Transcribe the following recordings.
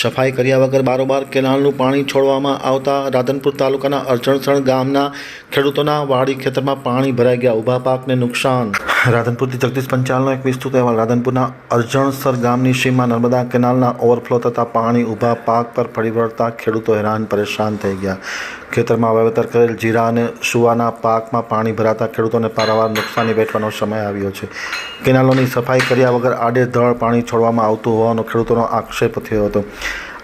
સફાઈ કર્યા વગર બારોબાર કેનાલનું પાણી છોડવામાં આવતા રાધનપુર તાલુકાના અરજણસણ ગામના ખેડૂતોના વાડી ખેતરમાં પાણી ભરાઈ ગયા. ઊભા પાકને નુકસાન રાધનપુરથી જગદીશ પંચાલનો એક વિસ્તૃત અહેવાલ. રાધનપુરના અરજણસર ગામની સીમા નર્મદા કેનાલના ઓવરફ્લો થતાં પાણી ઊભા પાક પર ફરી વળતા ખેડૂતો હેરાન પરેશાન થઈ ગયા. ખેતરમાં વાવેતર કરેલ જીરા અને સુવાના પાકમાં પાણી ભરાતા ખેડૂતોને પારાવાર નુકસાની વેઠવાનો સમય આવ્યો છે. કેનાલોની સફાઈ કર્યા વગર આડેધડ પાણી છોડવામાં આવતું હોવાનો ખેડૂતોનો આક્ષેપ થયો હતો.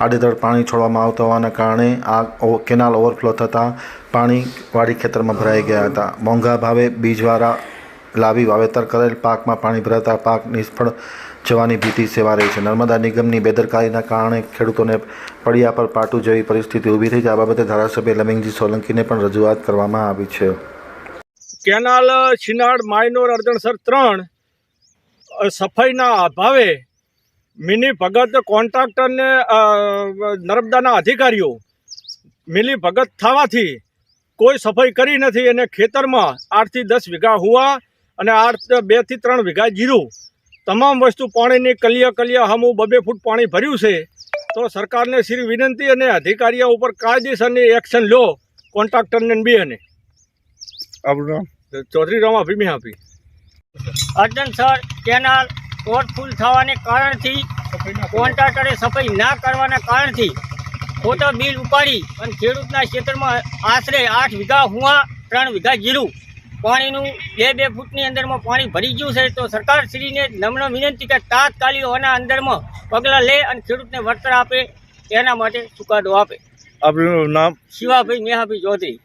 આડેધડ પાણી છોડવામાં આવતા હોવાના કારણે આ કેનાલ ઓવરફ્લો થતાં પાણી વાડી ખેતરમાં ભરાઈ ગયા હતા. મોંઘા ભાવે બીજવાળા લાવી વાવેતર કરેલ પાકમાં પાણી ભરાતા પાક નિષ્ફળ જવાની ભીતિ સેવા રહી છે. નર્મદા નિગમની બેદરકારીના કારણે ખેડૂતોને પડિયા પર પાટું જેવી પરિસ્થિતિ ઊભી થઈ છે. આ બાબતે ધારાસભ્ય લમિંગજી સોલંકીને પણ રજૂઆત કરવામાં આવી છે. કેનાલ છીનાડ માયનોર અરજણસર ત્રણ સફાઈના અભાવે મિની ભગત કોન્ટ્રાક્ટરને નર્મદાના અધિકારીઓ મિલી ભગત થવાથી કોઈ સફાઈ કરી નથી. અને ખેતરમાં આઠથી દસ વીઘા હુવા અને આઠ બેથી ત્રણ વીઘા જીરું. તમામ વસ્તુ પાણીની કલિયા કલિયા હમું બબે ફૂટ પાણી ભર્યું છે. તો સરકારને શ્રી વિનંતી અને અધિકારીઓ ઉપર કાયદેસરની એક્શન લો. કોન્ટ્રાક્ટરને બી અને આપણું નામ? ચૌધરી રામ અભિમી આપી. અર્જનસર કેનાલ ઓવરફુલ થવાને કારણથી કોન્ટ્રાક્ટરે સફાઈ ના કરવાના કારણથી ખોટા બિલ ઉપાડી અને ખેડૂતના ક્ષેત્રમાં આશરે આઠ વીઘા હુવા ત્રણ વીઘા જીરું પાણીનું બે બે ફૂટની અંદરમાં પાણી ભરી ગયું છે તો સરકારશ્રીને નમ્ર વિનંતી કે તાત્કાલિક આના અંદરમાં પગલાં લે અને ખેડૂતને વળતર આપે તેના માટે ચુકાદો આપે. આપણું નામ? શિવાભાઈ મેહાભાઈ ચૌધરી.